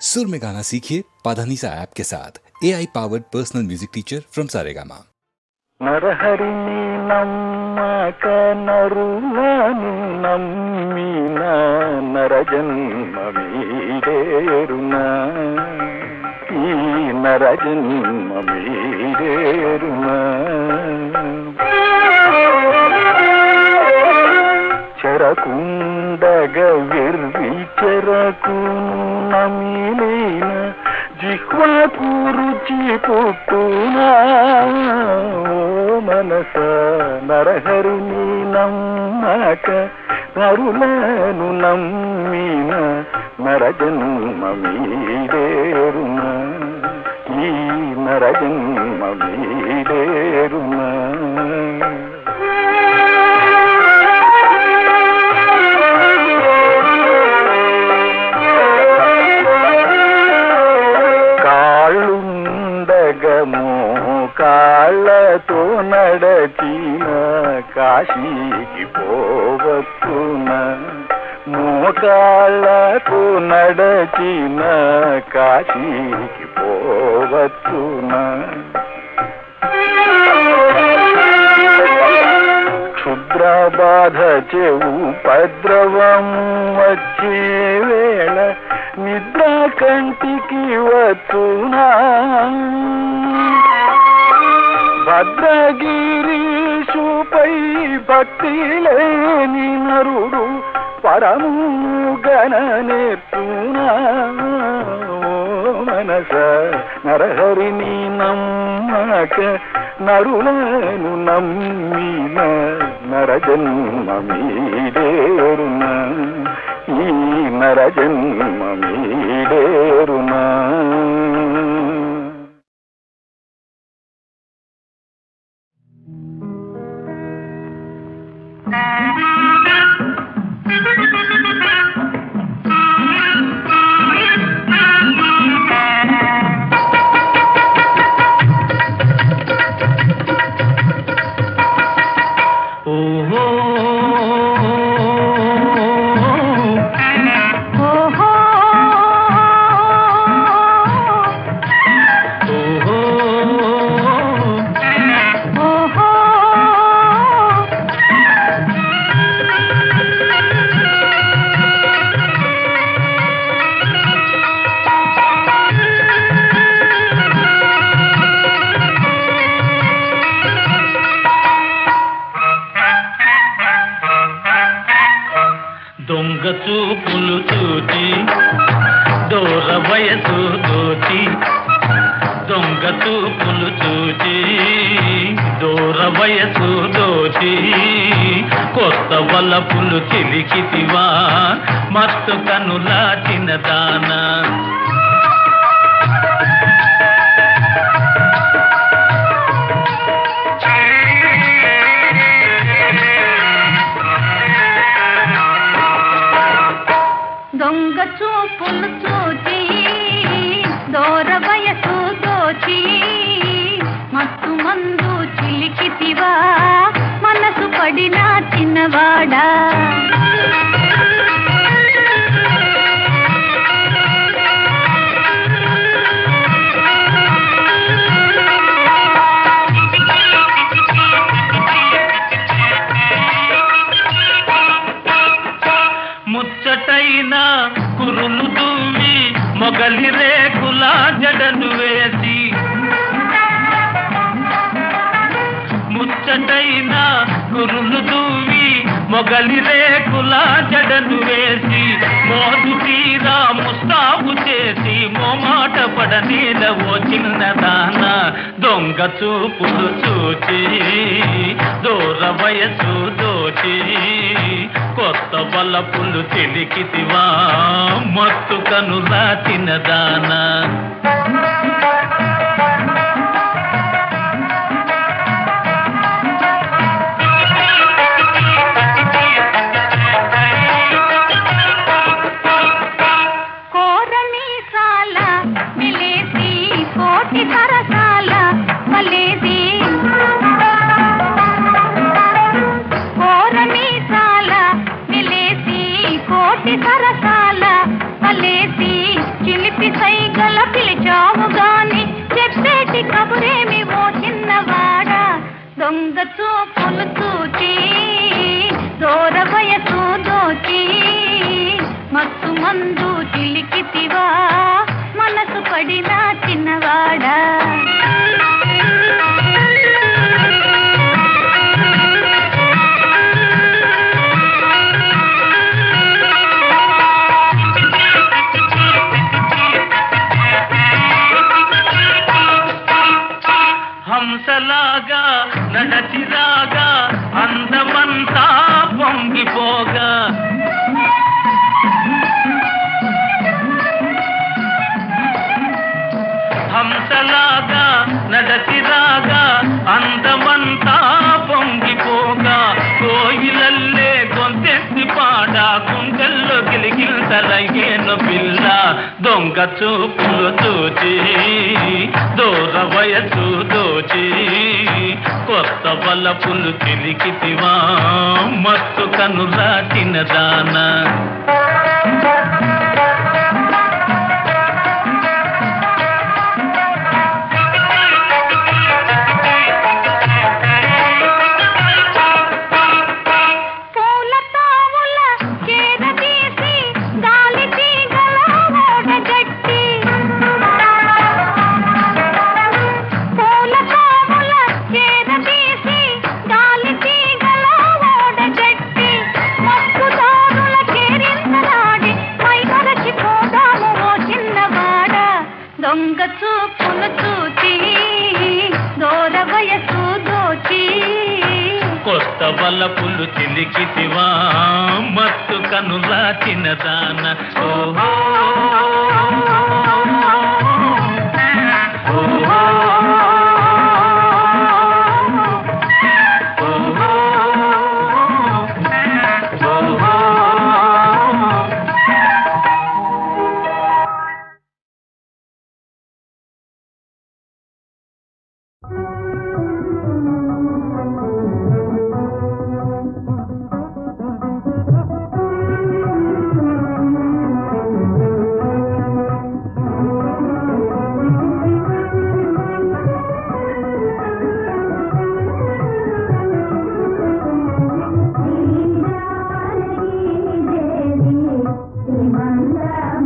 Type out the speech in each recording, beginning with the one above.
सुर में गाना सीखिए पाधानीसा ऐप के साथ A I powered personal music teacher from Saregama నరహరిని నమ్మక నరులను నమ్మిన నరజన్మ మీరేరునా ఈ నరజన్మ చెరకుండగ విర్రి చెరకు నమిలిన జిహ్వకు రుచి పుట్టునా ఓ మనస నరహరిని నమ్మక నరులను నమ్మిన నరజన్మ మీరేరునా ఈ నరజన్మ మీరేరునా కాశీకి పోవచ్చున మోకాళ్ళకు నడచిన కాశీకి పోవచ్చున క్షుద్ర బాధ చెవు ఉపద్రవము వచ్చే వేళ నిద్ర కంటికి వచ్చునా భద్రగిరి పై భక్తి లేని నరుడు పరము గణ మనస నరహరిని నమ్మక నరులను నమ్మిన నరజన్మ మీడేరున ఈ నరజన్మ మీడేరునా Thank you. వలపులు మోమాట పడనీల ఓ చిన్నదాన దొంగ చూపులు చూచి దూర వయసు దోచి కొత్త బలపులు తెలికితివా మత్తు కనులా చిన్నదానా కోరమీసాల సరసాల మలేసి చిలిపి సైగల పిలిచావు గాని చెప్పేటి కబురేమి ఓ చిన్నవాడా? దొంగ చూపులు చూచి దూర వయసు దోచి మత్తు మందు చిలికితివా? మనసు పడినా రాగా అందమంతా పొంగిపోగా. హంసలాగా నడచిరాగా అందమంతా పొంగిపోగా. కోయిలల్లే గొంతెత్తి పాడ గుండెల్లో గిలిగిల్తలయ్యేను పిల్ల దొంగ చూపులు చూచి దూర వయసు దోచి కొత్త బలపులు చిలికితివా మత్తు కను తినదానా దానా.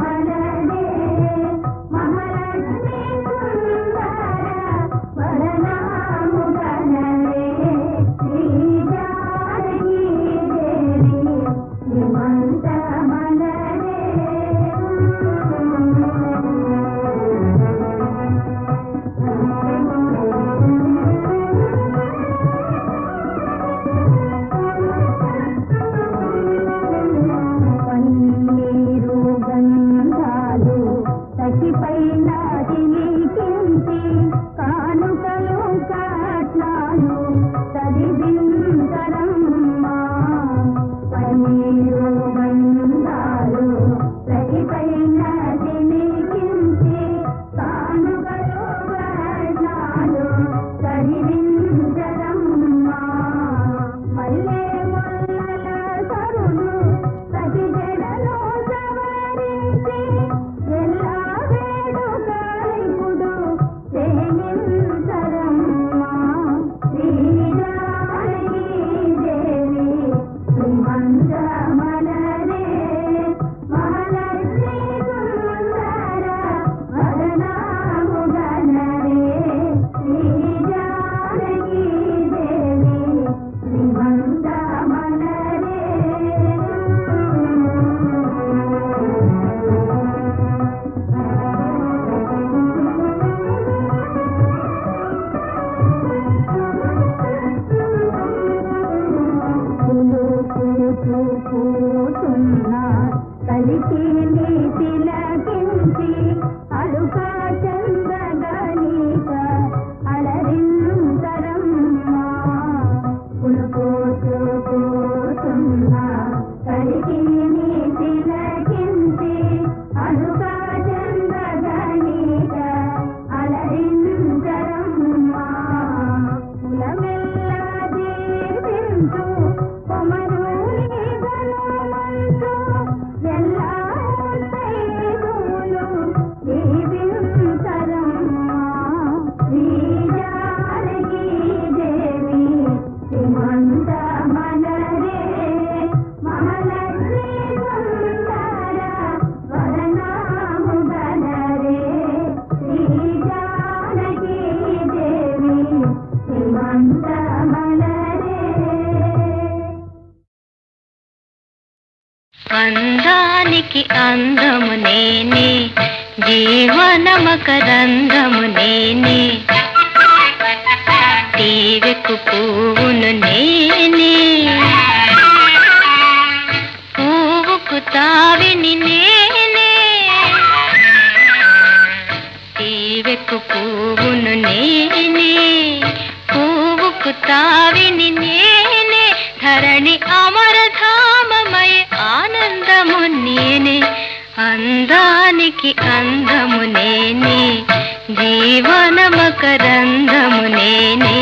മന ीरो అందము నేనే. తీవెకు పువ్వును నేనే. పువ్వుకు తావిని నేనే. తీవెకు పువ్వును నేనే. పువ్వుకు తావిని నేనే. ధరణి అమరధామమయ ఆనందము నేనే. అందానికి అందము నేనే. జీవన మకరందము నేనే.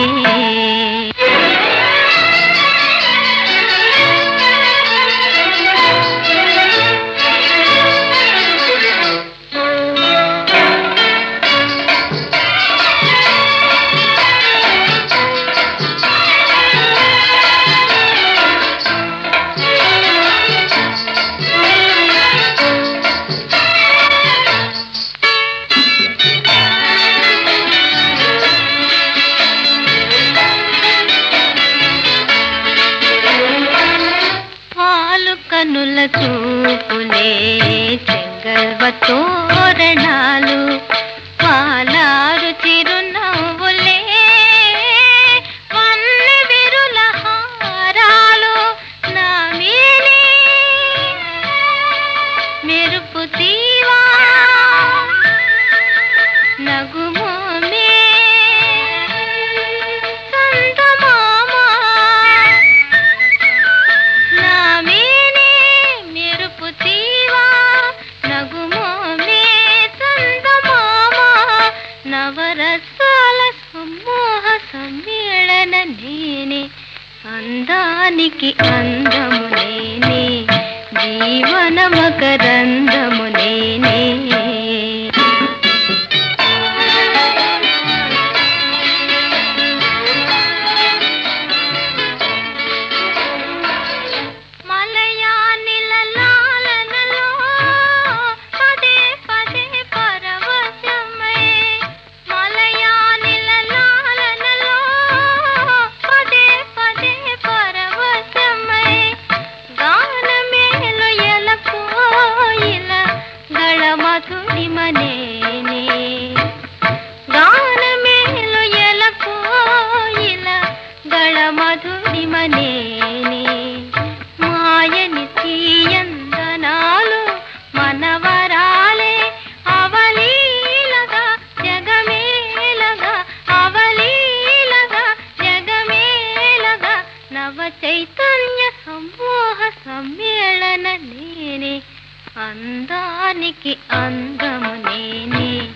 అందానికి అందము నేనే.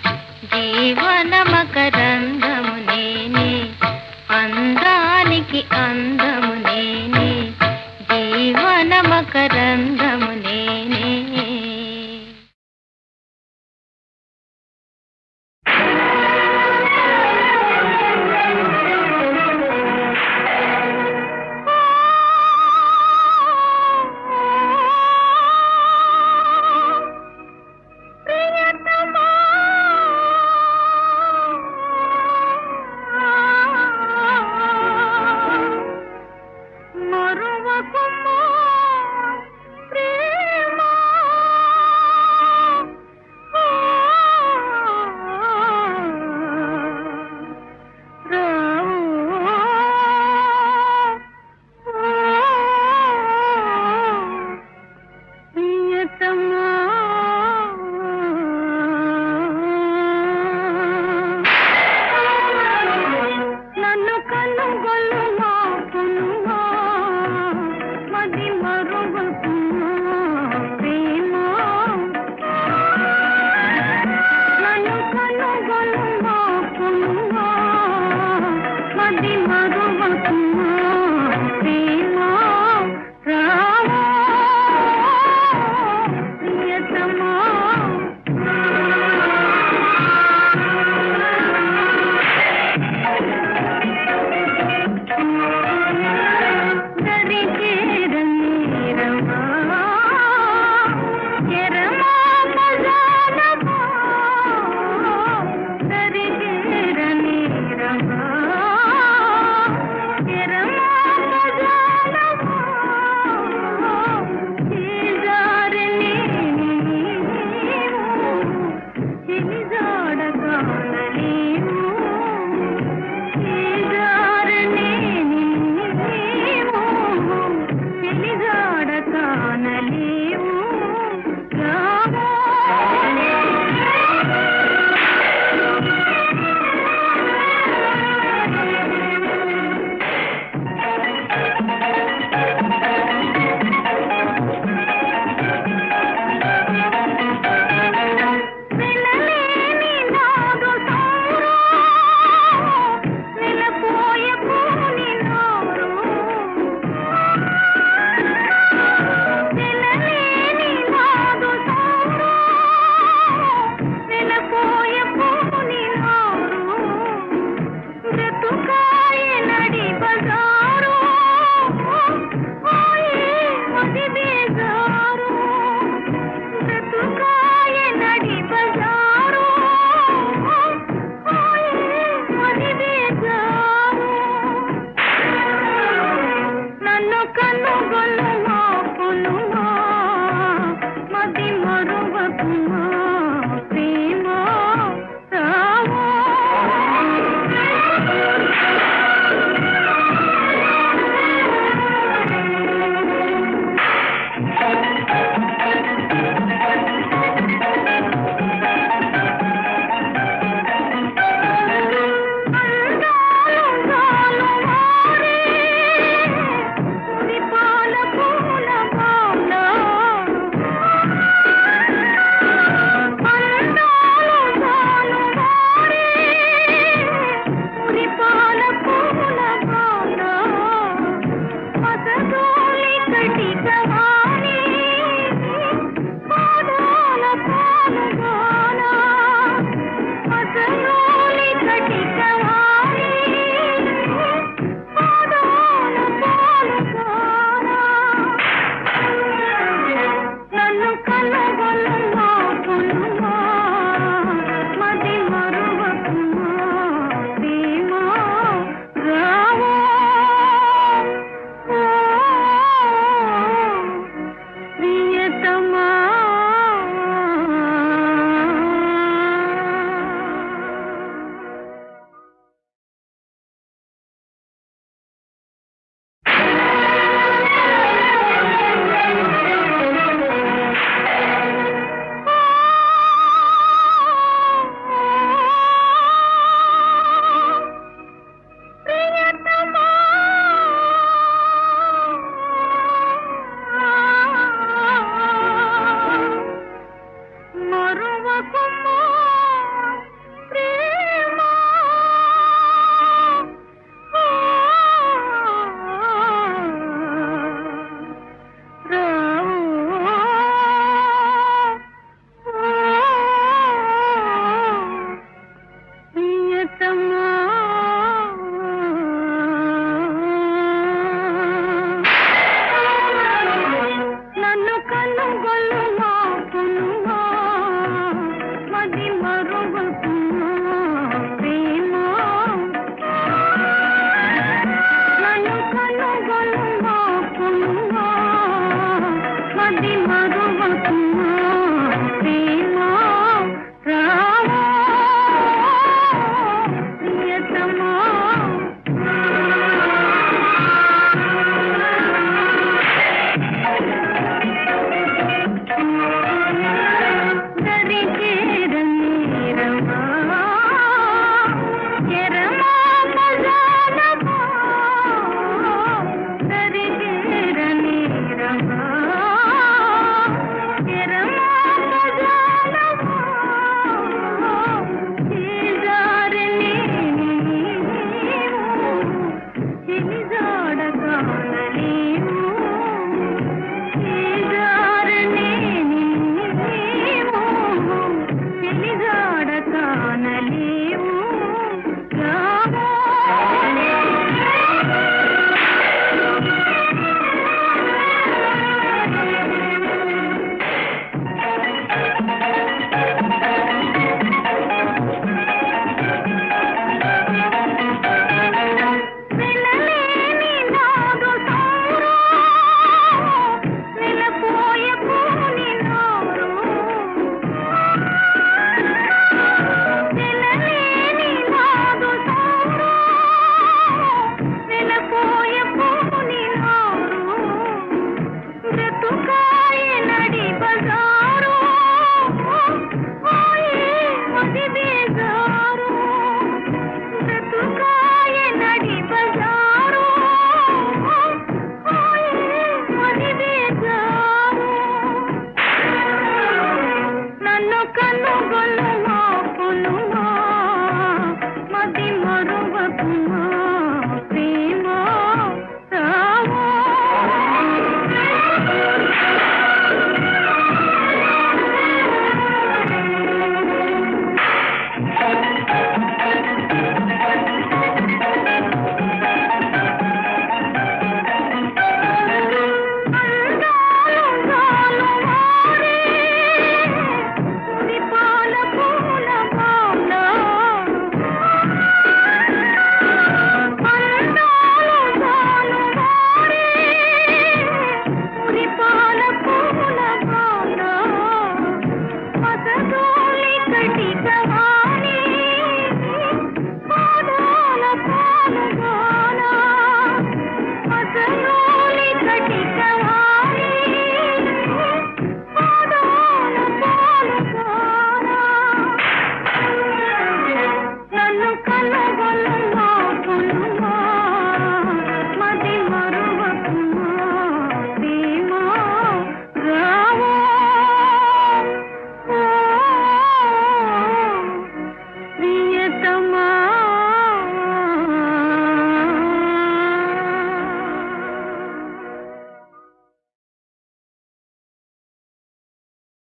జీవనమ